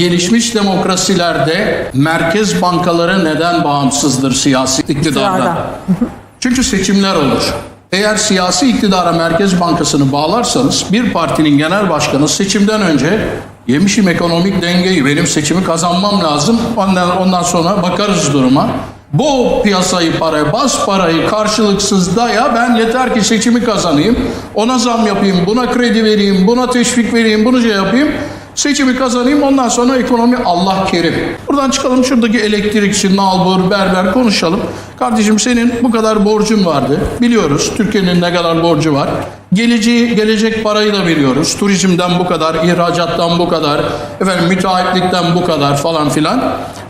Gelişmiş demokrasilerde merkez bankaları neden bağımsızdır siyasi iktidarda? İktidarda. Çünkü seçimler olur. Eğer siyasi iktidara Merkez Bankası'nı bağlarsanız bir partinin genel başkanı seçimden önce yemişim ekonomik dengeyi benim seçimi kazanmam lazım. Ondan, ondan sonra bakarız duruma. Bu piyasayı paraya bas parayı karşılıksız daya ben yeter ki seçimi kazanayım. Ona zam yapayım, buna kredi vereyim, buna teşvik vereyim, bunu şey yapayım. Seçimi kazanayım ondan sonra ekonomi Allah kerim. Buradan çıkalım şuradaki elektrikçi, nalbur, berber konuşalım. Kardeşim senin bu kadar borcun vardı. Biliyoruz Türkiye'nin ne kadar borcu var. Geleceği, gelecek parayı da biliyoruz. Turizmden bu kadar, ihracattan bu kadar, efendim müteahhitlikten bu kadar falan filan.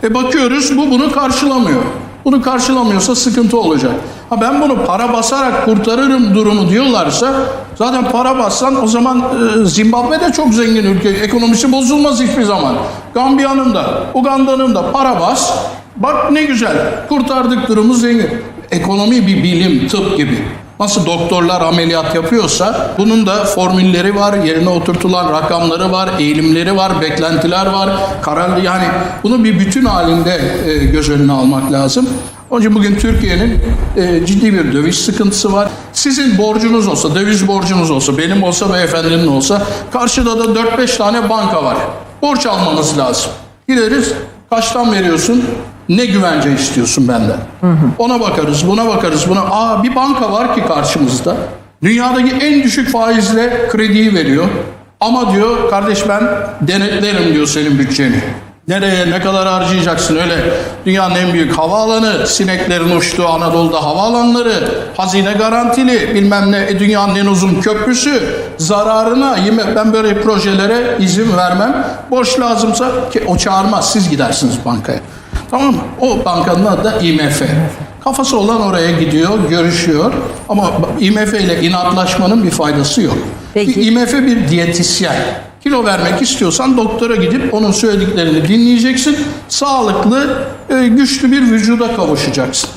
E bakıyoruz bu bunu karşılamıyor. Bunu karşılamıyorsa sıkıntı olacak. Ha ben bunu para basarak kurtarırım durumu diyorlarsa zaten para bassan o zaman e, Zimbabwe de çok zengin ülke. Ekonomisi bozulmaz hiçbir zaman. Gambiya'nın da, Uganda'nın da para bas. Bak ne güzel kurtardık durumu zengin. Ekonomi bir bilim, tıp gibi. Nasıl doktorlar ameliyat yapıyorsa bunun da formülleri var, yerine oturtulan rakamları var, eğilimleri var, beklentiler var. Karar yani bunu bir bütün halinde e, göz önüne almak lazım. Onun için bugün Türkiye'nin e, ciddi bir döviz sıkıntısı var. Sizin borcunuz olsa, döviz borcunuz olsa, benim olsa beyefendinin olsa karşıda da 4-5 tane banka var. Borç almanız lazım. Gideriz, kaçtan veriyorsun? Ne güvence istiyorsun benden? Ona bakarız, buna bakarız, buna. Aa bir banka var ki karşımızda. Dünyadaki en düşük faizle krediyi veriyor. Ama diyor kardeş ben denetlerim diyor senin bütçeni. Nereye ne kadar harcayacaksın öyle dünyanın en büyük havaalanı sineklerin uçtuğu Anadolu'da havaalanları hazine garantili bilmem ne e, dünyanın en uzun köprüsü zararına yeme- ben böyle projelere izin vermem borç lazımsa ki o çağırmaz siz gidersiniz bankaya tamam mı o bankanın adı da IMF kafası olan oraya gidiyor görüşüyor ama IMF ile inatlaşmanın bir faydası yok Peki. IMF bir diyetisyen Kilo vermek istiyorsan doktora gidip onun söylediklerini dinleyeceksin. Sağlıklı, e, güçlü bir vücuda kavuşacaksın.